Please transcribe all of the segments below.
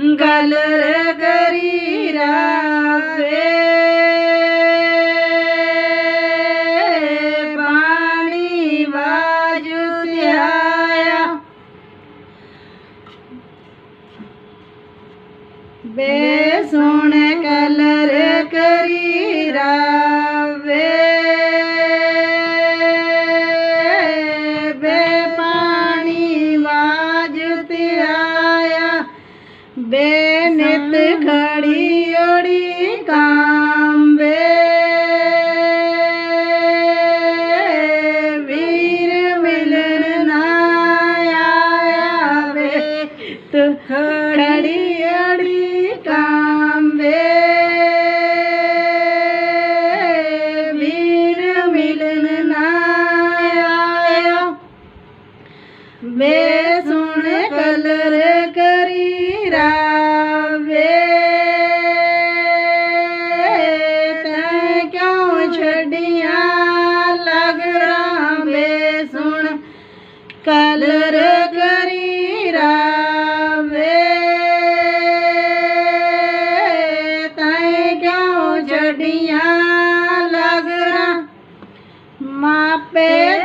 ਗਲਰ ਗਰੀ ਪਾਣੀ ਵਾਜੂ ਧਿਆਇਆ। ਬੇ ਸੋਹਣੇ ਕਲ ઘડી 没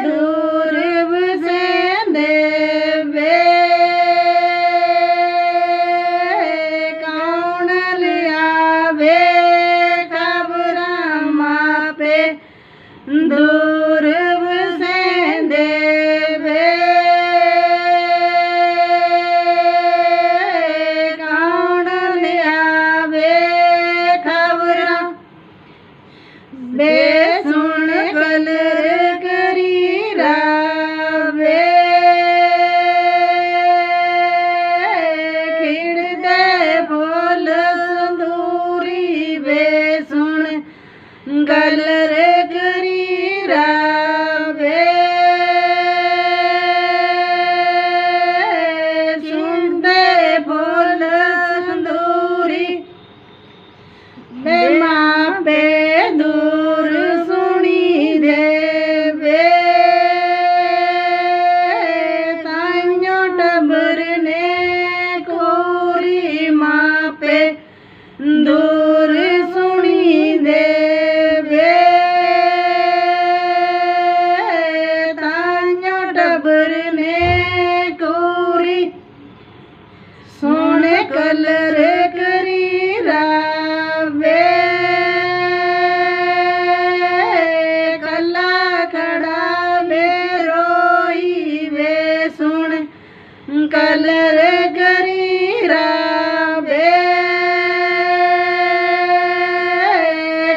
மலர் கரீராபே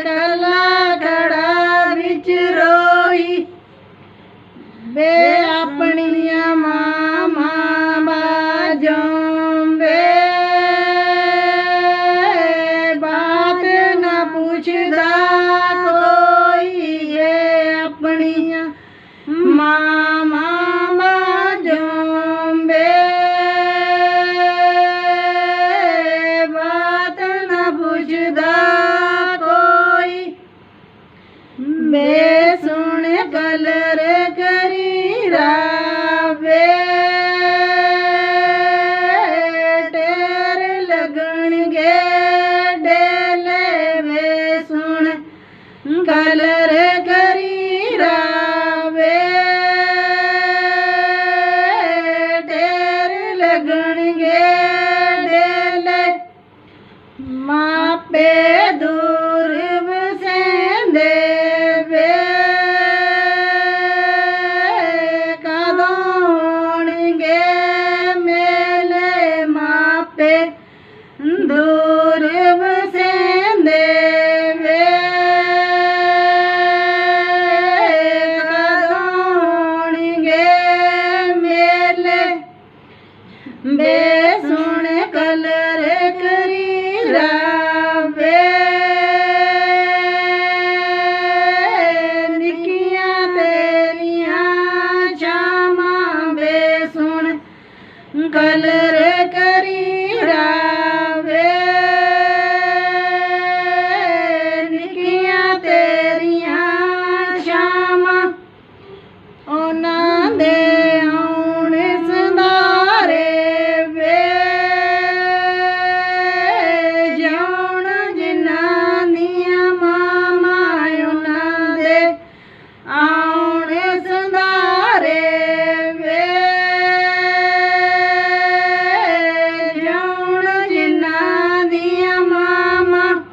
கல்லா ਘੜਾ ਵਿੱਚ ਆਪਣੀਆਂ ਮਾਮਾ ਬਾਜੋਂ ਬੇ ਬਾਤ ਨਾ ਪੁੱਛਦਾ ਕੋਈ। ਏ ਆਪਣੀਆਂ ਮਾਮਾ ਵੇ ਸੁਣ ਕਲਰ ਕਰੀ ਰਾਵੇ ਟੇਰ ਲਗਣਗੇ ਡੇਲੇ ਵੇ ਸੁਣ ਕਲਰ ਕਰੀ ਰਾਵੇ ਟੇਰ ਲਗਣਗੇ ਡੇਲੇ ਮਾਪੇ ਦੂਰ ਵਸੇਂਦੇ। ਬੇ ਸੁਣ ਕਲਰ ਕਰੀ ਰਾਵੇ। ਨਿੱਕੀਆਂ ਤੇਰੀਆਂ ਸ਼ਾਮਾਂ ਬੇ ਸੁਣ ਕਲਰ